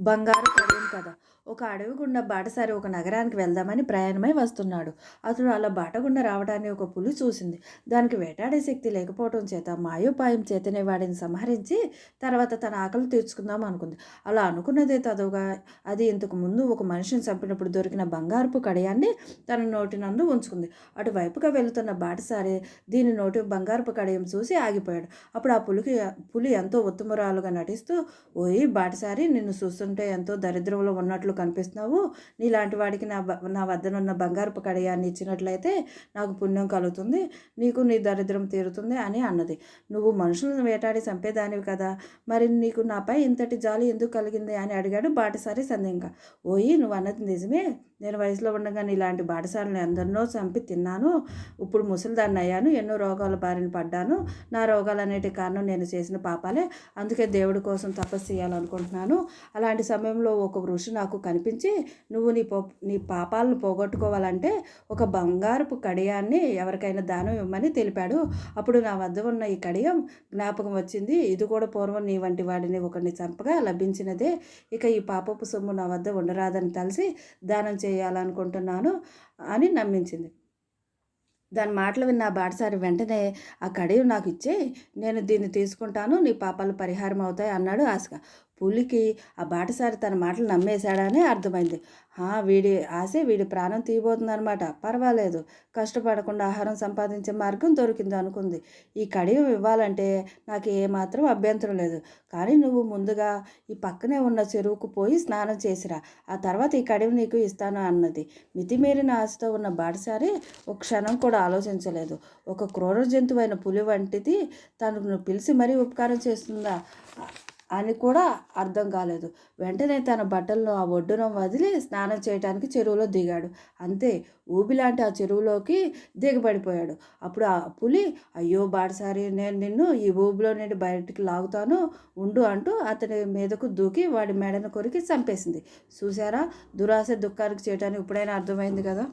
బంగారు కడియం కదా. ఒక అడవి గుండా బాటసారి ఒక నగరానికి వెళ్దామని ప్రయాణమై వస్తున్నాడు. అతడు అలా బాటగుండా రావడాన్ని ఒక పులి చూసింది. దానికి వేటాడే శక్తి లేకపోవడం చేత మాయోపాయం చేతనే వాడిని సంహరించి తర్వాత తన ఆకలి తీర్చుకుందాం అనుకుంది. అలా అనుకున్నదే తదుగా అది ఇంతకు ముందు ఒక మనిషిని చంపినప్పుడు దొరికిన బంగారపు కడయాన్ని తన నోటి నందు ఉంచుకుంది. అటువైపుగా వెళుతున్న బాటసారి దీని నోటి బంగారపు కడయం చూసి ఆగిపోయాడు. అప్పుడు ఆ పులికి పులి ఎంతో ఉత్తమురాలుగా నటిస్తూ ఓయి బాటసారి నిన్ను చూస్తుంటే ఎంతో దరిద్రంలో ఉన్నట్లు కనిపిస్తున్నావు. నీలాంటి వాడికి నా నా వద్దనున్న బంగారపు కడయాన్ని ఇచ్చినట్లయితే నాకు పుణ్యం కలుగుతుంది నీకు నీ దరిద్రం తీరుతుంది అని అన్నది. నువ్వు మనుషులను వేటాడి చంపేదానివి కదా మరి నీకు నాపై ఇంతటి జాలి ఎందుకు కలిగింది అని అడిగాడు బాటసారి సందేహంగా ఓయి నువ్వు అన్నది నిజమే. నేను వయసులో ఉండగా ఇలాంటి బాటసారిని ఎందరినో చంపి తిన్నాను. ఇప్పుడు ముసలిదాన్ని అయ్యాను ఎన్నో రోగాల బారిన పడ్డాను. నా రోగాలన్నిటి కారణం నేను చేసిన పాపాలే. అందుకే దేవుడి కోసం తపస్సు చేయాలనుకుంటున్నాను. అలాంటి సమయంలో ఒక ఋషి నాకు కనిపించి నువ్వు నీ పో నీ పాపాలను పోగొట్టుకోవాలంటే ఒక బంగారపు కడియాన్ని ఎవరికైనా దానం ఇవ్వమని తెలిపాడు. అప్పుడు నా వద్ద ఉన్న ఈ కడియం జ్ఞాపకం వచ్చింది. ఇది కూడా పూర్వం నీ వంటి వాడిని ఒకరిని చంపగా లభించినదే. ఇక ఈ పాపపు సొమ్ము నా వద్ద ఉండరాదని తెలిసి దానం చేయాలనుకుంటున్నాను అని నమ్మించింది. దాని మాటలు విన్న బాటసారి వెంటనే ఆ కడియం నాకు ఇచ్చే నేను దీన్ని తీసుకుంటాను. నీ పాపాలు పరిహారం అవుతాయి అన్నాడు ఆశగా పులికి ఆ బాటసారి తన మాటలు నమ్మేశాడని అర్థమైంది. వీడి ఆశే వీడి ప్రాణం తీయబోతుందనమాట పర్వాలేదు. కష్టపడకుండా ఆహారం సంపాదించే మార్గం దొరికింది అనుకుంది. ఈ కడియం ఇవ్వాలంటే నాకు ఏమాత్రం అభ్యంతరం లేదు. కానీ నువ్వు ముందుగా ఈ పక్కనే ఉన్న చెరువుకు పోయి స్నానం చేసిరా. ఆ తర్వాత ఈ కడియం నీకు ఇస్తాను అన్నది. మితిమీరిన ఆశతో ఉన్న బాటసారి ఒక క్షణం కూడా ఆలోచించలేదు. ఒక క్రూర జంతువైన పులి వంటిది తనను పిలిచి మరీ ఉపకారం చేస్తుందా? అని కూడా అర్థం కాలేదు. వెంటనే తన బట్టలను ఆ ఒడ్డున వదిలి స్నానం చేయడానికి చెరువులో దిగాడు. అంతే ఊబిలాంటి ఆ చెరువులోకి దిగబడిపోయాడు. అప్పుడు ఆ పులి అయ్యో బాడసారి నేను నిన్ను ఈ ఊబిలో నుండి బయటికి లాగుతాను ఉండు అంటూ అతని మీదకు దూకి వాడి మెడను కొరికి చంపేసింది. చూసారా దురాశ దుఃఖానికి చేయడానికి ఇప్పుడైనా అర్థమైంది కదా?